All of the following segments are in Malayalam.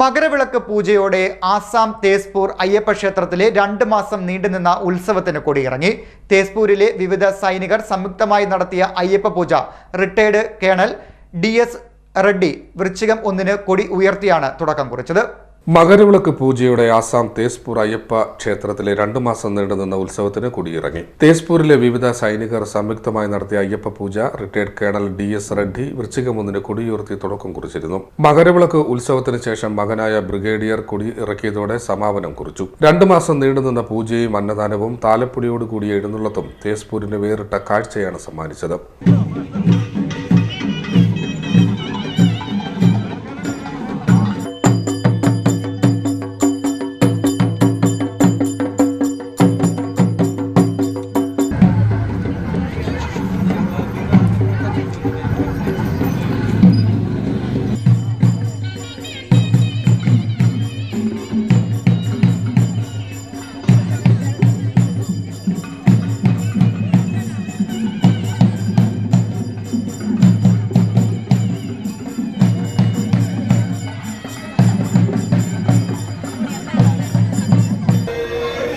മകരവിളക്ക് പൂജയോടെ ആസാം തേസ്പൂർ അയ്യപ്പ ക്ഷേത്രത്തിലെ രണ്ട് മാസം നീണ്ടുനിന്ന ഉത്സവത്തിന് കൊടിയിറങ്ങി. തേസ്പൂരിലെ വിവിധ സൈനികർ സംയുക്തമായി നടത്തിയ അയ്യപ്പ പൂജ. Retired colonel D S Reddy വൃശ്ചികം ഒന്നിന് കൊടി ഉയർത്തിയാണ് തുടക്കം കുറിച്ചത്. മകരവിളക്ക് പൂജയുടെ ആസാം തേസ്പൂർ അയ്യപ്പ ക്ഷേത്രത്തിലെ രണ്ടു മാസം നീണ്ടുനിന്ന ഉത്സവത്തിന് കുടിയിറങ്ങി. തേസ്പൂരിലെ വിവിധ സൈനികർ സംയുക്തമായി നടത്തിയ അയ്യപ്പ പൂജ retired colonel D S Reddy വൃശ്ചികം ഒന്നിന് കൊടിയുയർത്തി തുടക്കം കുറിച്ചിരുന്നു. മകരവിളക്ക് ഉത്സവത്തിന് ശേഷം മകനായ ബ്രിഗേഡിയർ കൊടി ഇറക്കിയതോടെ സമാപനം കുറിച്ചു. രണ്ടു മാസം നീണ്ടുനിന്ന പൂജയും അന്നദാനവും താലപ്പൊലിയോട് കൂടിയ എഴുന്നള്ളത്തും തേസ്പൂരിന് വേറിട്ട കാഴ്ചയാണ് സമ്മാനിച്ചത്.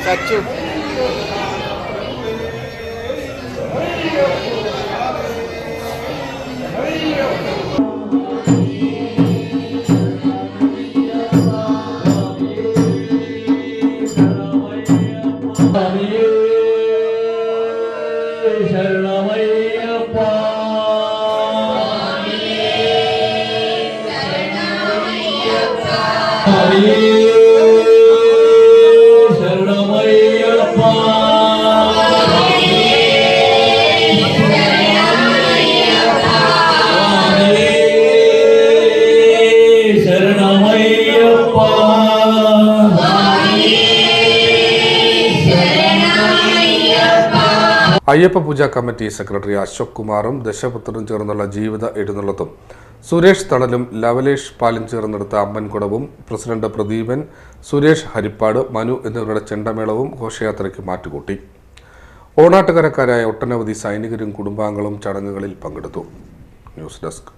ശരണമയ്യപ്പ ശരണമയ്യപ്പ അയ്യപ്പ പൂജ കമ്മിറ്റി സെക്രട്ടറി അശോക് കുമാറും ദശപുത്രനും ചേർന്നുള്ള ജീവിത എഴുന്നള്ളത്തും. സുരേഷ് തണലും ലവലേഷ് പാലും ചേർന്നെടുത്ത അമ്മൻകുടവും പ്രസിഡന്റ് പ്രദീപൻ സുരേഷ് ഹരിപ്പാട് മനു എന്നിവരുടെ ചെണ്ടമേളവും ഘോഷയാത്രയ്ക്ക് മാറ്റുകൂട്ടി. ഓണാട്ടുകരക്കാരായ ഒട്ടനവധി സൈനികരും കുടുംബാംഗങ്ങളും ചടങ്ങുകളിൽ പങ്കെടുത്തു. News desk.